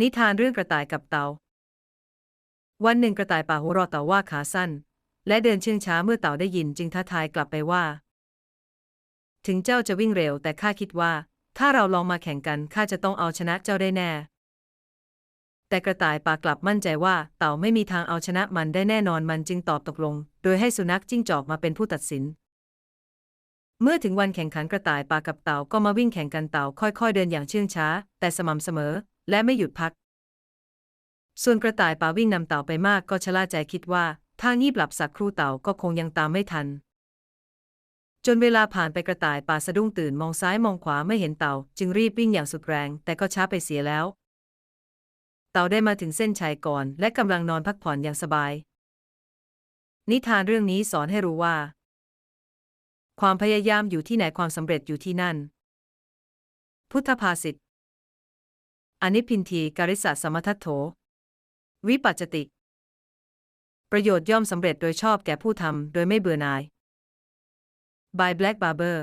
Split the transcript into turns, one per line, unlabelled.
นิทานเรื่องกระต่ายกับเต่าวันหนึ่งกระต่ายป่าหัวเราะเต่าว่าขาสั้น และเดินเชื่องช้าเมื่อเต่าได้ยินจึงท้าทายกลับไปว่า ถึงเจ้าจะวิ่งเร็วแต่ข้าคิดว่า ถ้าเราลองมาแข่งกันข้าจะต้องเอาชนะเจ้าได้แน่ แต่กระต่ายป่ากลับมั่นใจว่า เต่าไม่มีทางเอาชนะมันได้แน่นอนมันจึงตอบตกลง โดยให้สุนัขจิ้งจอกมาเป็นผู้ตัดสิน เมื่อถึงวันแข่งขันกระต่ายป่ากับเต่าก็มาวิ่งแข่งกันเต่าค่อยๆ เดินอย่างเชื่องช้า แต่สม่ำเสมอ และไม่หยุดพัก ส่วนกระต่ายป่าวิ่งนำเต่าไปมากก็ชะล่าใจคิดว่า ถ้างีบหลับสักครู่เต่าก็คงยังตามไม่ทัน จนเวลาผ่านไปกระต่ายป่าสะดุ้งตื่นมองซ้ายมองขวาไม่เห็นเต่า จึงรีบวิ่งอย่างสุดแรง แต่ก็ช้าไปเสียแล้ว เต่าได้มาถึงเส้นชัยก่อน และกำลังนอนพักผ่อนอย่างสบาย นิทานเรื่องนี้สอนให้รู้ว่า ความพยายามอยู่ที่ไหนความสำเร็จอยู่ที่นั่น พุทธภาษิต อนิพินทีการิสะสมทัตโถ วิปัจจติ ประโยชน์ย่อมสำเร็จโดยชอบแก่ผู้ทำโดยไม่เบื่อหน่าย by Black Barber